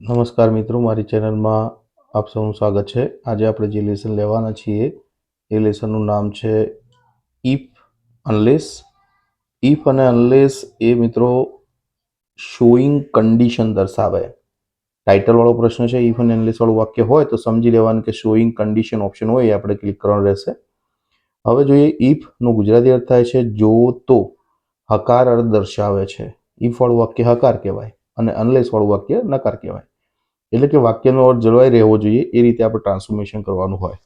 નમસ્કાર મિત્રો, મારી ચેનલમાં આપ સૌનું સ્વાગત છે. આજે આપણે જે લેસન લેવાના છીએ, એ લેસનનું નામ છે ઇફ અનલેસ ઇફ અને અનલેસ એ મિત્રો શોઈંગ કન્ડિશન દર્શાવે. ટાઇટલવાળો પ્રશ્ન છે ઇફ અને અનલેસવાળું વાક્ય હોય તો સમજી લેવાનું કે શોઈંગ કન્ડિશન ઓપ્શન હોય એ આપણે ક્લિક કરવાનું રહેશે. હવે જોઈએ ઇફનું ગુજરાતી અર્થ થાય છે, જો તો હકાર અર્થ દર્શાવે છે. ઇફ વાળું વાક્ય હકાર કહેવાય. અને અનલેસવાળું વાક્ય નકાર કહેવાય. એટલે કે વાક્યનો અર્થ જળવાઈ રહેવો જોઈએ એ રીતે આપણે ટ્રાન્સફોર્મેશન કરવાનું હોય.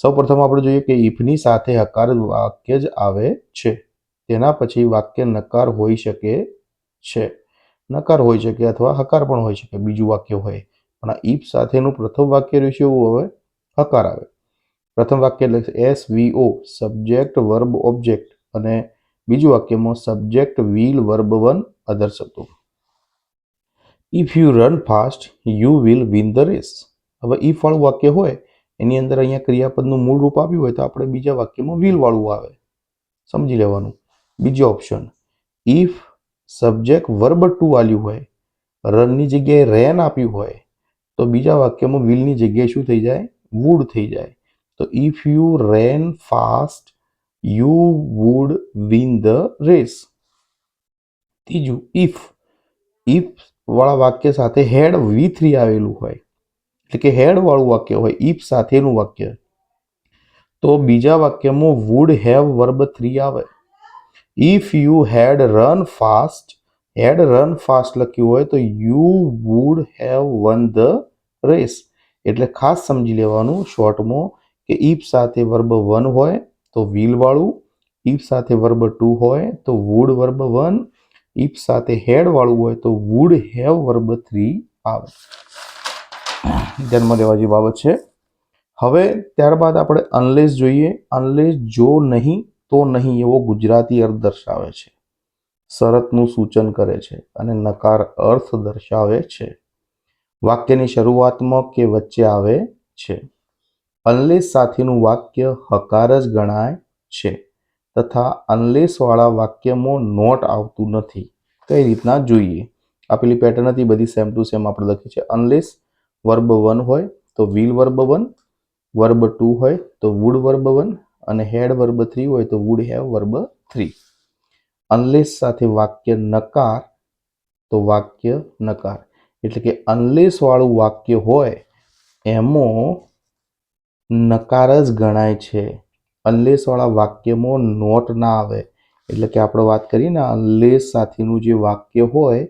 સૌપ્રથમ આપણે જોઈએ કે ઇફની સાથે હકાર વાક્ય જ આવે છે. તેના પછી વાક્ય નકાર હોઈ શકે છે. નકાર હોઈ શકે અથવા હકાર પણ હોઈ શકે, બીજું વાક્ય હોય. પણ આ ઇફ સાથેનું પ્રથમ વાક્ય રહેશે એવું હવે હકાર આવે. પ્રથમ વાક્ય એટલે S V O, subject verb object અને બીજું વાક્યમાં subject will verb one other શબ્દો. If you run fast you will win the race હવે ઇફ વાળું વાક્ય હોય, એની અંદર અહીંયા ક્રિયાપદનું મૂળ રૂપ આપ્યું હોય તો આપણે બીજા વાક્યમાં વિલ વાળું આવે. સમજી લેવાનું. બીજો option if subject verb two વાલ્યું હોય, રનની જગ્યાએ રેન આપ્યું હોય, તો બીજા વાક્યમાં વિલની જગ્યાએ શું થઈ જાય? વુડ થઈ જાય. તો if you ran fast you would win the race ત્રીજું ઇફ ઇફ વાળા વાક્ય સાથે હેડ વી થ્રી આવેલું હોય, એટલે કે હેડવાળું વાક્ય હોય ઇફ સાથેનું વાક્ય, તો બીજા વાક્યમાં વુડ હેવ વર્બ થ્રી આવે. If you had run fast had run fast લખ્યું હોય, તો you would have won the race એટલે ખાસ સમજી લેવાનું શોર્ટમાં કે ઇફ સાથે વર્બ વન હોય, તો વ્હીલવાળું વાળું ઇફ સાથે વર્બ ટુ હોય, તો વુડ વર્બ વન ઇફ સાથે હેડ વાળું હોય તો વુડ હેવ વર્બ થ્રી આવે. ધ્યાનમાં લેવા જેવી બાબત છે. હવે ત્યારબાદ આપણે અનલેસ જોઈએ. અનલેસ જો નહીં, તો નહીં એવો ગુજરાતી અર્થ દર્શાવે છે. શરતનું સૂચન કરે છે અને નકાર અર્થ દર્શાવે છે. વાક્યની શરૂઆતમાં કે વચ્ચે આવે છે. અનલેસ સાથેનું વાક્ય હકાર જ ગણાય છે. તથા અનલેસવાળા વાક્યમાં નોટ આવતું નથી. કઈ રીતના? જોઈએ. આપેલી પેટર્ન હતી, બધી સેમ ટુ સેમ આપણે લખી છે. અનલેસ વર્બ વન હોય તો will verb one, verb two હોય તો વુડ વર્બ વન, અને હેડ વર્બ થ્રી હોય તો would have verb three. Unless સાથે વાક્ય નકાર, તો વાક્ય નકાર. એટલે કે અનલેસવાળું વાક્ય હોય, એમાં નકાર જ ગણાય છે. અનલેસ વાળા વાક્યમાં નોટ ના આવે. એટલે કે આપણે વાત કરીએ ને અનલેસ સાથેનું જે વાક્ય હોય,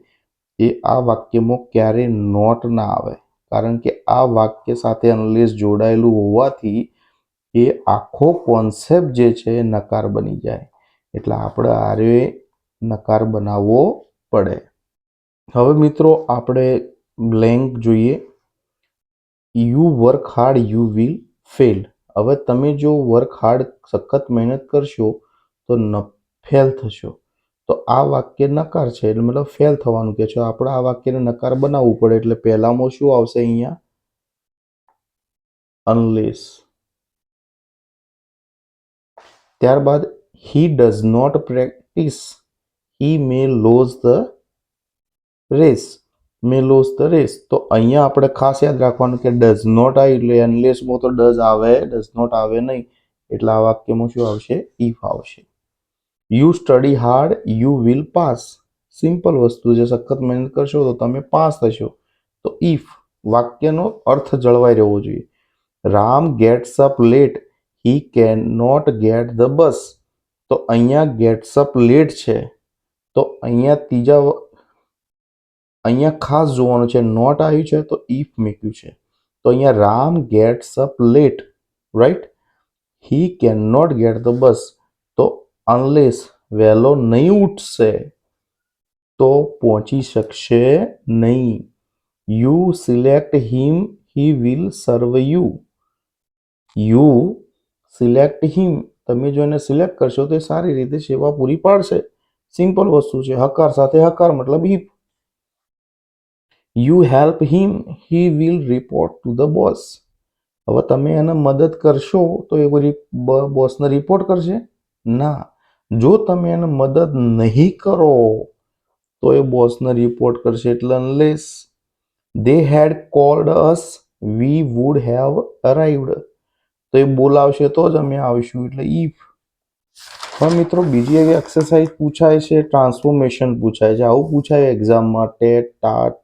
એ આ વાક્યમાં ક્યારે નોટ ના આવે. કારણ કે આ વાક્ય સાથે અનલેસ જોડાયેલું હોવાથી એ આખો કોન્સેપ્ટ જે છે એ નકાર બની જાય. એટલે આપણે આરે નકાર બનાવવો પડે. હવે મિત્રો આપણે બ્લેન્ક જોઈએ. You work hard you will fail હવે તમે જો વર્ક હાર્ડ સખત મહેનત કરશો, તો ન ફેલ થશો. તો આ વાક્ય નકાર છે, એટલે મતલબ ફેલ થવાનું કે છે. આપણે આ વાક્યને નકાર બનાવવું પડે, એટલે પહેલામાં શું આવશે અહીંયા? અનલેસ ત્યારબાદ he does not practice he may lose the race may lose the race તો અહીંયા આપણે ખાસ યાદ રાખવાનું કે ડઝ નોટ આવી એટલે એનલેસમાં તો ડઝ આવે ડઝ નોટ આવે નહીં. એટલે આ વાક્યમાં શું આવશે? ઇફ આવશે. You study hard you will pass simple વસ્તુ છે, સખત મહેનત કરશો તો તમે પાસ થશો. તો ઇફ વાક્યનો અર્થ જળવાઈ રહેવો જોઈએ. Ram gets up late he can not get the bus તો અહીંયા ગેટ્સ અપ લેટ છે. તો અહીંયા ત્રીજા અહીંયા ખાસ જોવાનું છે નોટ આવ્યું છે તો ઇફ મૂક્યું છે. તો અહીંયા Ram gets up late right he can not get the bus તો અનલેસ વહેલો નહીં ઉઠશે, તો પહોંચી શકશે નહીં. You select him he will serve you you select him તમે જો એને સિલેક્ટ કરશો તો એ સારી રીતે સેવા પૂરી પાડશે. સિમ્પલ વસ્તુ છે. હકાર સાથે હકાર મતલબ if you help him he will report to the boss હવે તમે એને મદદ કરશો તો એ બોસને રિપોર્ટ કરશે? ના. જો તમે એને મદદ નહીં કરો, તો એ બોસને રિપોર્ટ કરશે એટલે unless they had called us we would have arrived તો એ બોલાવશે તો જ અમે આવીશું. એટલે ઇફ હવે મિત્રો, બીજી એવી એક્સરસાઇઝ પૂછાય છે ટ્રાન્સફોર્મેશન પૂછાય છે. આવું પૂછાય એક્ઝામમાં TET TAT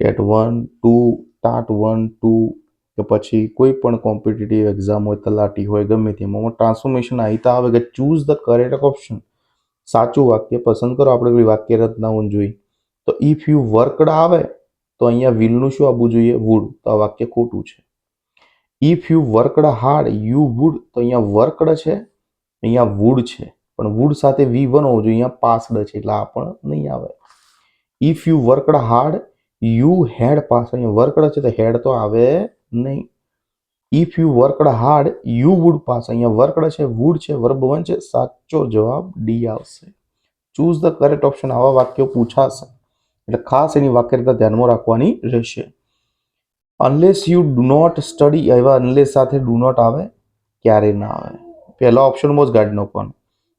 TET one two TAT one two કે પછી કોઈ પણ કોમ્પિટિટિવ એક્ઝામ હોય, તલાટી હોય, ગમે તેમાં. ટ્રાન્સફોર્મેશન આઈતા આવે કે ચૂઝ ધ કરેક્ટ ઓપ્શન સાચું વાક્ય પસંદ કરો, આપણે પેલી વાક્ય રચનાઓ જોઈ. તો ઇફ યુ વર્કડ આવે, તો અહીંયા વિલનું શું આવવું જોઈએ? વુડ તો આ વાક્ય ખોટું છે. If you worked hard you would તો અહીંયા વર્કડ છે, અહીંયા વુડ છે. પણ વુડ સાથે વી વન હોવું જોઈએ, અહીંયા પાસડ છે, એટલે આ પણ નહીં આવે. If you worked hard you had pass અહીંયા વર્કડ છે તો હેડ તો આવે નહીં if you worked hard you would pass અહીંયા વર્કડ છે વુડ છે વર્બ વન છે સાચો જવાબ ડી આવશે ચૂઝ ધ કરેક્ટ ઓપ્શન આવા વાક્યો પૂછાશે એટલે ખાસ એની વાક્યતા ધ્યાનમાં રાખવાની રહેશે। Unless you do not study એવા અનલેસ સાથે ડુ નોટ આવે, ક્યારે ના આવે? પહેલા ઓપ્શનમાં જ ગાડીનો પણ।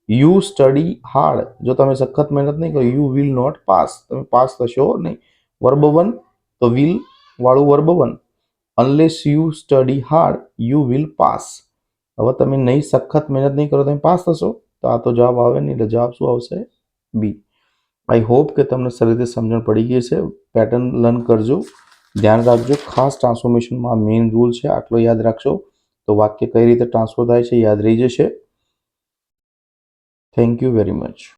યુ સ્ટડી હાર્ડ જો તમે સખત મહેનત નહીં કરો યુ વિલ નોટ પાસ તમે પાસ થશો નહીં। વર્બ વન તો વિલ વાળું verb one unless you study hard you will pass હવે તમે નહીં સખત મહેનત નહીં કરો, તમે પાસ થશો. તો આ તો જવાબ આવે નહીં, એટલે જવાબ શું આવશે? બી આઈ હોપ કે તમને સારી રીતે સમજણ પડી ગઈ છે પેટર્ન લર્ન કરજો. ધ્યાન રાખજો. ખાસ ટ્રાન્સફોર્મેશનમાં મેઇન રૂલ છે, આટલો યાદ રાખશો તો વાક્ય કઈ રીતે ટ્રાન્સફર થાય છે, યાદ રહી જશે. Thank you very much